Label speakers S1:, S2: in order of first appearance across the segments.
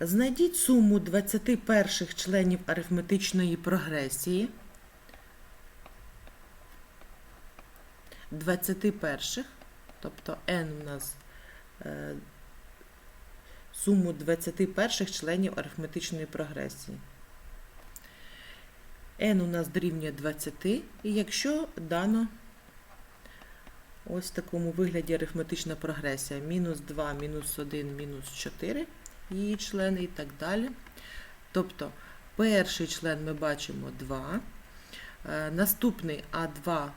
S1: Знайдіть суму 21 членів арифметичної прогресії. 21, тобто n у нас е, суму 21 членів арифметичної прогресії. n у нас дорівнює 20, і якщо дано ось в такому вигляді арифметична прогресія мінус 2, мінус 1, мінус 4 її члени і так далі. Тобто перший член ми бачимо 2, е, наступний А2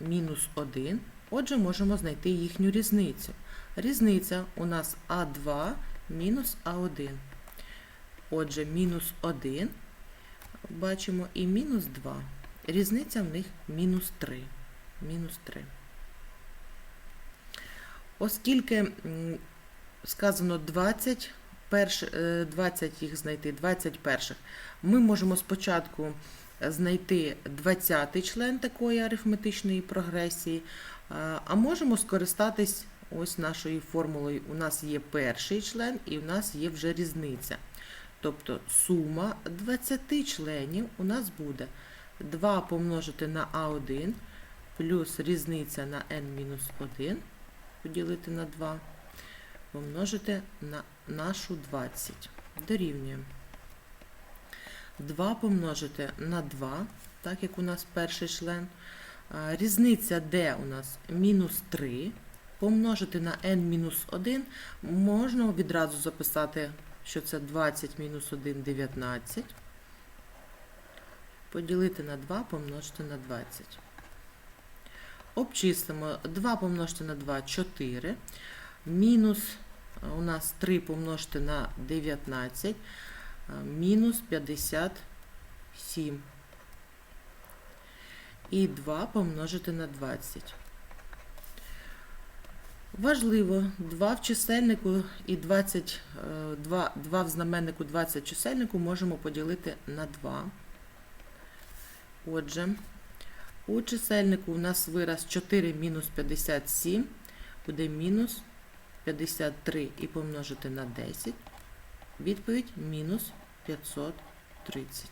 S1: мінус 1. Отже, можемо знайти їхню різницю. Різниця у нас А2 мінус А1. Отже, мінус 1 бачимо і мінус 2. Різниця в них мінус 3. Мінус 3. Оскільки сказано 20, перш, е, 20 їх знайти, 20 перших, ми можемо спочатку знайти 20-й член такої арифметичної прогресії, а- а можемо скористатись ось нашою формулою. У нас є перший член і у нас є вже різниця. Тобто сума 20 членів у нас буде 2 помножити на А1 плюс різниця на n-1 поділити на 2, помножити на нашу 20. Дорівнюємо. 2 помножити на 2, так як у нас перший член. Різниця d у нас мінус 3. Помножити на n-1 можна відразу записати, що це 20 мінус 1 19. Поділити на 2 помножити на 20. Обчислимо 2 помножити на 2 4. Мінус у нас 3 помножити на 19. Мінус 57. І 2 помножити на 20. Важливо, 2 в чисельнику і 20, е, 2, 2 в знаменнику 20 в чисельнику можемо поділити на 2. Отже, у чисельнику у нас вираз 4 мінус 57 буде мінус 53 і помножити на 10. Відповідь мінус 530.